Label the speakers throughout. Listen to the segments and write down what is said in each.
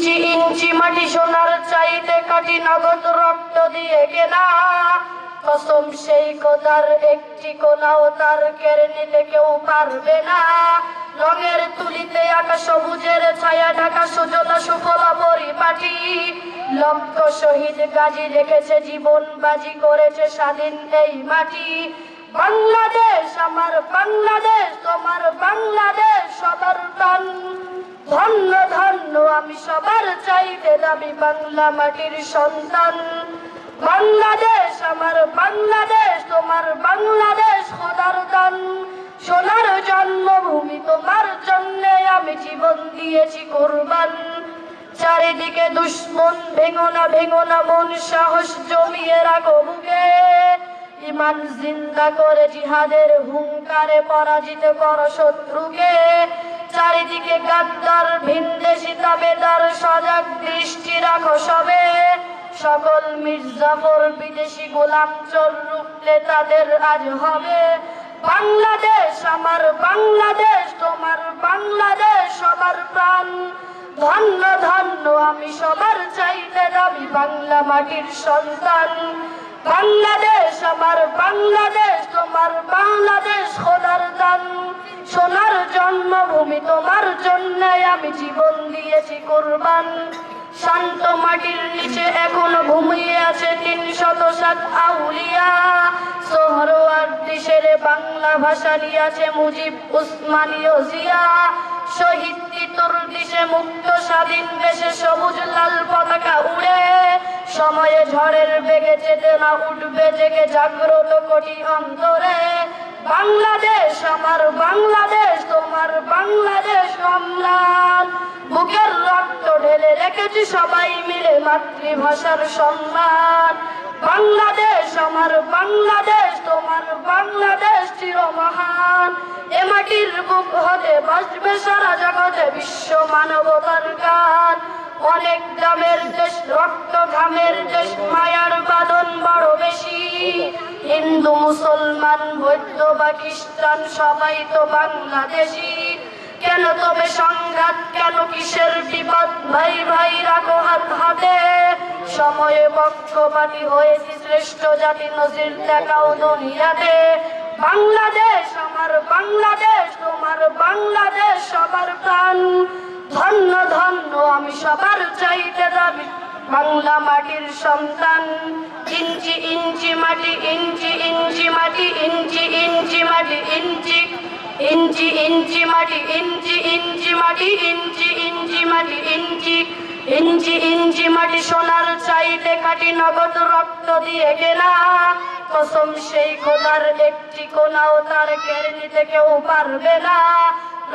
Speaker 1: ইঞ্চি ইঞ্চি মাটি সোনার চাইতে কাটি নগদ রক্ত দিয়ে কেনা। কসম সেই কোদার একটি কোনাও তার কেড়ে নিতে কেউ পারবে না। রঙের তুলিতে আঁকা সবুজের ছায়া ঢাকা সুজলা সুফলা পরিপাটি। লক্ষ শহীদ গাজী রেখেছে জীবন বাজি, করেছে স্বাধীন এই মাটি। বাংলাদেশ আমার বাংলাদেশ, তোমার বাংলাদেশ সবার প্রাণ। ধন্য ধন্য আমি সবার চাইতে দাবি বাংলা মাটির সন্তান। বাংলাদেশ আমার বাংলাদেশ, তোমার বাংলাদেশ খোদার দান। সোনার জন্মভূমি তোমার জন্য আমি জীবন দিয়েছি কোরবান। চারিদিকে দুশ্মন ভেঙো না মন, সাহস জমিয়ে রাখো বুকে। ইমান জিন্দা করে জিহাদের হুঙ্কারে পরাজিত করো শত্রুকে। চারিদিকে গাদ্দার ভিনদেশি তাবেদার সজাগ দৃষ্টি রাখো সবে। সকল মির্জাফর বিদেশি গোলাম চোর রুখলে তাদের আজ হবে। বাংলাদেশ আমার বাংলাদেশ, তোমার বাংলাদেশ সবার প্রাণ। ধন্য ধন্য, আমি সবার চাইতে দাবি বাংলা মাটির সন্তান। বাংলাদেশ আমার বাংলাদেশ, তোমার বাংলাদেশ জন্মভূমি তোমার জন্য আমি জীবন দিয়েছি কোরবান। শান্ত মাটির নিচে এখনও ঘুমিয়ে আছে তিন শত সাত আউলিয়া। সোহরওয়ার দেশের বাংলা ভাষা নিয়েছে মুজিব উসমানীয় জিয়া। শহীদ তিতুর দিশে মুক্ত স্বাধীন দেশে সবুজ লাল পতাকা উড়ে। সময়ে ঝড়ের বেগে যেতে না উঠবে, জেগে জাগ্রত কোটি অন্তরে। বাংলাদেশ, আমার বাংলাদেশ, তোমার বাংলাদেশ অম্লান বুকের রক্ত ঢেলে রেখেছি সবাই মিলে মাতৃভাষার সম্মান। বাংলাদেশ, আমার বাংলাদেশ, তোমার বাংলাদেশ চিরমহান। এ মাটির বুক হতে বাসবে সারা জগতে বিশ্ব মানবতার গান। অনেক গ্রামের দেশ, রক্ত ঘামের দেশ, মায়ার বাদন বড় মুসলমান বৌদ্ধ বা খ্রিস্টান সবাই তো বাংলাদেশি। কেন তবে সংঘাত, কেন কিসের বিপদ? ভাই ভাই, রাখো হাত হাতে। সময়ে পক্ষপাতী হয়েছি শ্রেষ্ঠ জাতি নজির দেখাও দুনিয়াতে। বাংলাদেশ আমার বাংলাদেশ, তোমার বাংলাদেশ সবার প্রাণ। ধন্য ধন্য, আমি সবার চাইতে দাবি বাংলা মাটির সন্তান। ইঞ্চি ইঞ্চি মাটি, ইঞ্চি ইঞ্চি মাটি, ইঞ্চি ইঞ্চি মাটি, ইঞ্চি। ইঞ্চি ইঞ্চি মাটি, ইঞ্চি ইঞ্চি মাটি, ইঞ্চি ইঞ্চি মাটি, ইঞ্চি। ইঞ্চি ইঞ্চি মাটি সোনার চাইতে কাটি নগদ রক্ত দিয়ে কেনা। কসম সেই খোদার একটি কোনাও তার কেড়ে নিতে কেউ পারবে না।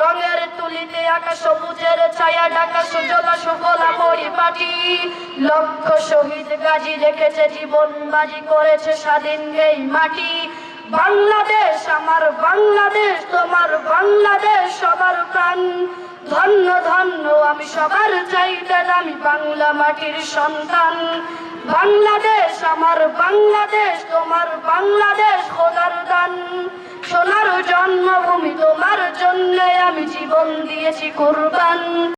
Speaker 1: রঙের তুলিতে আঁকা সবুজের ছায়া ঢাকা সুজলা সুফলা পরিপাটি। লক্ষ শহীদ গাজী রেখেছে জীবন বাজি, করেছে স্বাধীন এই মাটি। বাংলাদেশ আমার বাংলাদেশ, তোমার বাংলাদেশ সবার প্রাণ। ধন্য ধন্য, আমি সবার চাইতে আমি বাংলা মাটির সন্তান। বাংলাদেশ আমার বাংলাদেশ, তোমার বাংলাদেশ খোদার জন্য আমি জীবন দিয়েছি কোরবান।